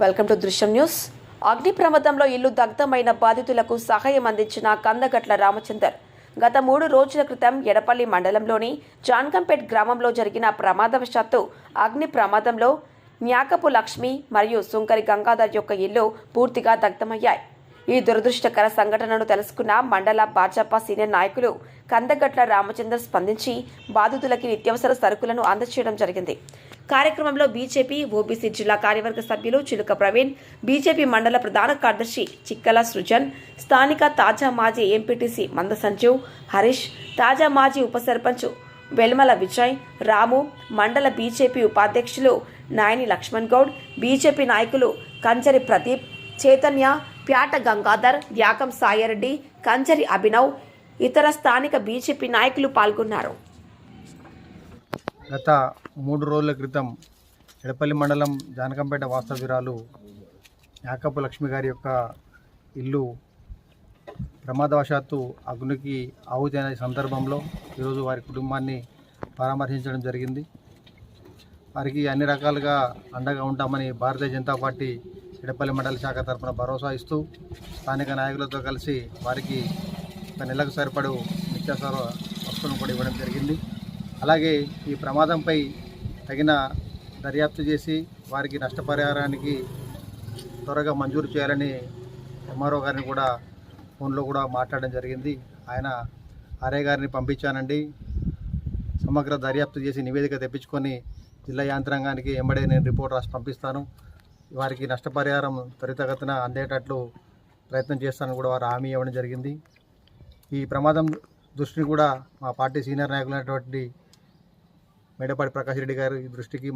Welcome to దృశ్యం news. అగ్ని ప్రమాదంలో ఇల్లు దగ్ధమైన బాధితులకు సహాయం అందించిన కందగట్ల రామచందర్. గత మూడు రోజుల క్రితం ఎడపల్లి మండలంలోని జాన్కంపేట్ గ్రామంలో జరిగిన ప్రమాదవశాత్తు అగ్ని ప్రమాదంలో న్యాకపు లక్ష్మి మరియు సుంకరి గంగాధర్ యొక్క ఇల్లు పూర్తిగా దగ్ధమయ్యాయి. ఈ దురదృష్టకర సంఘటనను తెలుసుకున్న మండల భాజపా సీనియర్ నాయకులు కందగట్ల రామచంద్ర స్పందించి బాధితులకి నిత్యావసర సరుకులను అందచేయడం జరిగింది. కార్యక్రమంలో బీజేపీ ఓబీసీ జిల్లా కార్యవర్గ సభ్యులు చిలుక ప్రవీణ్ బీజేపీ మండల ప్రధాన కార్యదర్శి చిక్కల సృజన్ స్థానిక తాజా మాజీ ఎంపీటీసీ మంద సంజీవ్ హరీష్ తాజా మాజీ ఉప సర్పంచ్ వెల్మల విజయ్ రాము మండల బీజేపీ ఉపాధ్యక్షులు నాయని లక్ష్మణ్ గౌడ్ బీజేపీ నాయకులు కంచరి ప్రదీప్ చైతన్య ప్యాట గంగాధర్ యాకం సాయిరెడ్డి కంచరి అభినవ్ ఇతర స్థానిక బీజేపీ నాయకులు పాల్గొన్నారు. గత మూడు రోజుల క్రితం ఎడపల్లి మండలం జానకంపేట వాస్తవ్యురాలు యాకపు లక్ష్మి గారి యొక్క ఇల్లు ప్రమాదవశాత్తు అగ్నికి ఆహుతైన సందర్భంలో ఈరోజు వారి కుటుంబాన్ని పరామర్శించడం జరిగింది. వారికి అన్ని రకాలుగా అండగా ఉంటామని భారతీయ జనతా పార్టీ ఇడపల్లి మండల శాఖ తరఫున భరోసా ఇస్తూ స్థానిక నాయకులతో కలిసి వారికి ఒక నెలకు సరిపడు నిత్యావసర వస్తువులను కూడా ఇవ్వడం జరిగింది. అలాగే ఈ ప్రమాదంపై తగిన దర్యాప్తు చేసి వారికి నష్టపరిహారానికి త్వరగా మంజూరు చేయాలని ఎంఆర్ఓ గారిని కూడా ఫోన్లో కూడా మాట్లాడడం జరిగింది. ఆయన ఆర్ఏ గారిని పంపించానండి. సమగ్ర దర్యాప్తు చేసి నివేదిక తెప్పించుకొని జిల్లా యాంత్రాంగానికి ఎంబడే నేను రిపోర్ట్ రాసి పంపిస్తాను. వారికి నష్టపరిహారం త్వరితగతిన అందేటట్లు ప్రయత్నం చేస్తానని కూడా వారు హామీ ఇవ్వడం జరిగింది. ఈ ప్రమాదం దృష్టిని కూడా మా పార్టీ సీనియర్ నాయకులైనటువంటి మేడపాటి ప్రకాష్ రెడ్డి గారి దృష్టికి